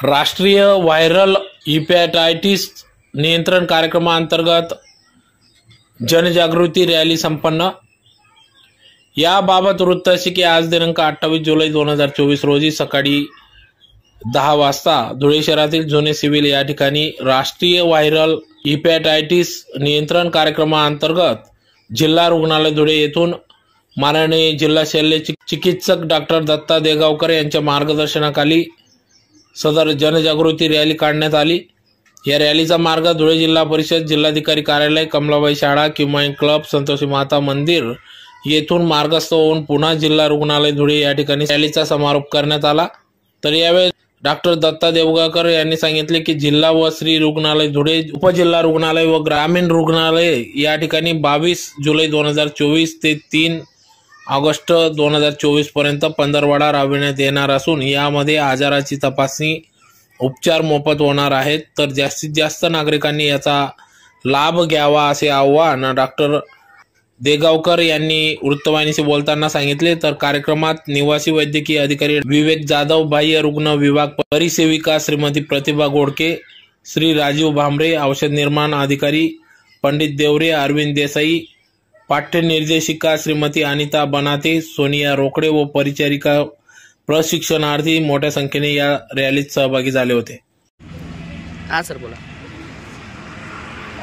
राष्ट्रीय viral hepatitis नियंत्रण कार्यक्रमाअंतर्गत जनजागृती रॅली संपन्न. याबाबत वृत्त असे की आज दिनांक अठ्ठावीस जुलै दोन हजार चोवीस रोजी सकाळी दहा वाजता धुळे शहरातील जुने सिव्हिल या ठिकाणी राष्ट्रीय व्हायरल हिपॅटायटिस नियंत्रण कार्यक्रमाअंतर्गत जिल्हा रुग्णालय धुळे येथून माननीय जिल्हा शल्य चिकित्सक डॉक्टर दत्ता देगावकर यांच्या मार्गदर्शनाखाली सदर जनजागृती रॅली काढण्यात आली. या रॅलीचा मार्ग धुळे जिल्हा परिषद जिल्हाधिकारी कार्यालय कमलाबाई शाळा किमाईन क्लब संतोषी माता मंदिर येथून मार्गस्थ होऊन पुन्हा जिल्हा रुग्णालय धुळे या ठिकाणी रॅलीचा समारोप करण्यात आला. तर यावेळी डॉक्टर दत्ता देवगावकर यांनी सांगितले की जिल्हा व श्री रुग्णालय धुळे उपजिल्हा रुग्णालय व ग्रामीण रुग्णालय या ठिकाणी बावीस जुलै दोन हजार चोवीस ते तीन ऑगस्ट दोन हजार चोवीसपर्यंत पंधरवाडा राबविण्यात येणार असून यामध्ये आजाराची तपासणी उपचार मोफत होणार आहेत. तर जास्तीत जास्त नागरिकांनी याचा लाभ घ्यावा असे आवाहन डॉक्टर देगावकर यांनी वृत्तवाहिनीशी बोलताना सांगितले. तर कार्यक्रमात निवासी वैद्यकीय अधिकारी विवेक जाधव बाह्य रुग्ण विभाग परिसेविका श्रीमती प्रतिभा गोडके श्री राजीव भांबरे औषध निर्माण अधिकारी पंडित देवरे अरविंद देसाई पाठ्य निर्देशिका श्रीमती अनिता बनाते सोनिया रोकडे व परिचारिका प्रशिक्षणार्थी मोठ्या संख्येने या रॅलीत सहभागी झाले होते. हां सर बोला.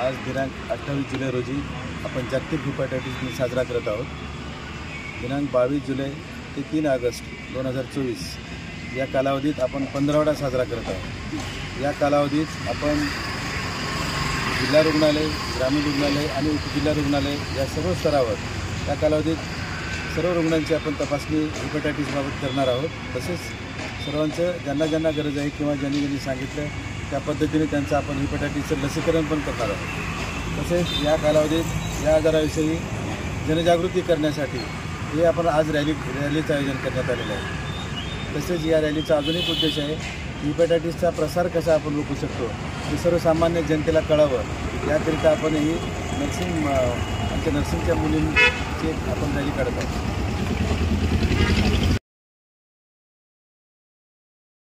आज दिनांक अठ्ठावीस जुलै रोजी आपण जागतिक हिपॅटायटिस दिन साजरा करत आहोत. दिनांक बावीस जुलै ते तीन ऑगस्ट दोन हजार चोवीस या कालावधीत आपण पंधरावडा साजरा करत आहोत. या कालावधीत आपण जिल्हा रुग्णालय ग्रामीण रुग्णालय आणि उपजिल्हा रुग्णालय या सर्व स्तरावर या कालावधीत सर्व रुग्णांची आपण तपासणी हिपॅटायटिसबाबत करणार आहोत. तसेच सर्वांचं ज्यांना ज्यांना गरज आहे किंवा ज्यांनी ज्यांनी सांगितलं त्या पद्धतीने त्यांचं आपण हिपॅटायटिसचं लसीकरण पण करणार आहोत. तसेच या कालावधीत या आजाराविषयी जनजागृती करण्यासाठी हे आपण आज रॅली रॅलीचं आयोजन करण्यात आलेलं आहे. तसेच या रॅलीचा अजून एक उद्देश आहे हिपॅटायटिसचा प्रसार कसा आपण रोखू शकतो? हे सर्वसामान्य जनतेला कळावं. याकरिता आपण ही नर्सिंग आमच्या नर्सिंगच्या मुलींची आपण रॅली काढत आहोत.